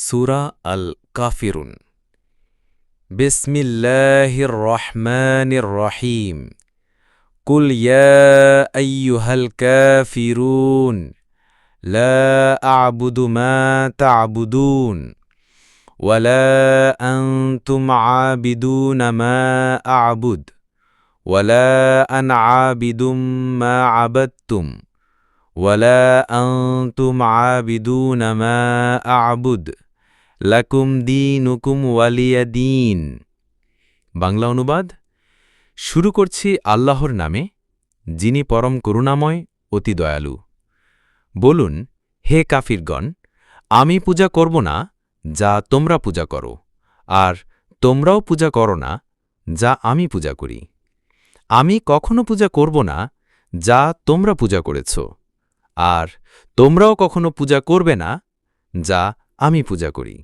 سورة الكافرون. بسم الله الرحمن الرحيم. قل يا أيها الكافرون لا أعبد ما تعبدون ولا أنتم عابدون ما أعبد ولا أن عابد ما عبدتم ولا أنتم عابدون ما أعبد. লাকুম দিন উকুম ওয়ালিয়া দিন। বাংলা অনুবাদ, শুরু করছি আল্লাহর নামে, যিনি পরম করুণাময়, অতি দয়ালু। বলুন, হে কাফিরগণ, আমি পূজা করব না, যা তোমরা পূজা করো, আর তোমরাও পূজা করো না, যা আমি পূজা করি। আমি কখনো পূজা করব না, যা তোমরা পূজা করেছ, আর তোমরাও কখনো পূজা করবে না, যা আমি পূজা করি।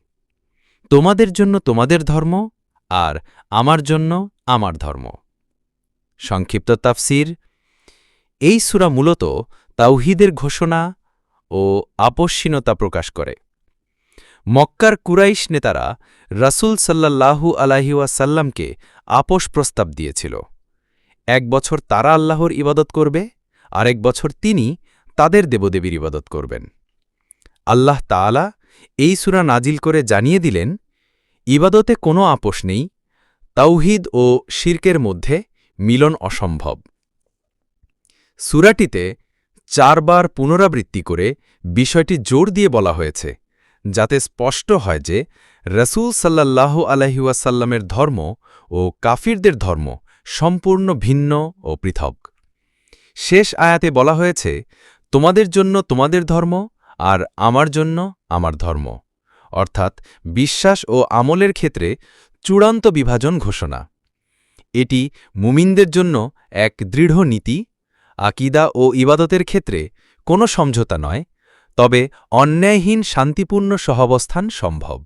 তোমাদের জন্য তোমাদের ধর্ম আর আমার জন্য আমার ধর্ম। সংক্ষিপ্ত তাফসির। এই সূরা মূলত তাওহিদের ঘোষণা ও আপস্বীনতা প্রকাশ করে। মক্কার কুরাইশ নেতারা রাসূল সাল্লাল্লাহু আলাহিওয়াসাল্লামকে আপোষ প্রস্তাব দিয়েছিল। এক বছর তারা আল্লাহর ইবাদত করবে, আরেক বছর তিনি তাদের দেবদেবীর ইবাদত করবেন। আল্লাহ তাআলা এই সুরা নাজিল করে জানিয়ে দিলেন, ইবাদতে কোনো আপোষ নেই, তাওহিদ ও শির্কের মধ্যে মিলন অসম্ভব। সূরাটিতে চারবার পুনরাবৃত্তি করে বিষয়টি জোর দিয়ে বলা হয়েছে, যাতে স্পষ্ট হয় যে রসুল সাল্লাহ আলহিউসাল্লামের ধর্ম ও কাফিরদের ধর্ম সম্পূর্ণ ভিন্ন ও পৃথক। শেষ আয়াতে বলা হয়েছে, তোমাদের জন্য তোমাদের ধর্ম আর আমার জন্য আমার ধর্ম। অর্থাৎ বিশ্বাস ও আমলের ক্ষেত্রে চূড়ান্ত বিভাজন ঘোষণা। এটি মুমিনদের জন্য এক দৃঢ় নীতি, আকিদা ও ইবাদতের ক্ষেত্রে কোনো সমঝোতা নয়, তবে অন্যায়হীন শান্তিপূর্ণ সহাবস্থান সম্ভব।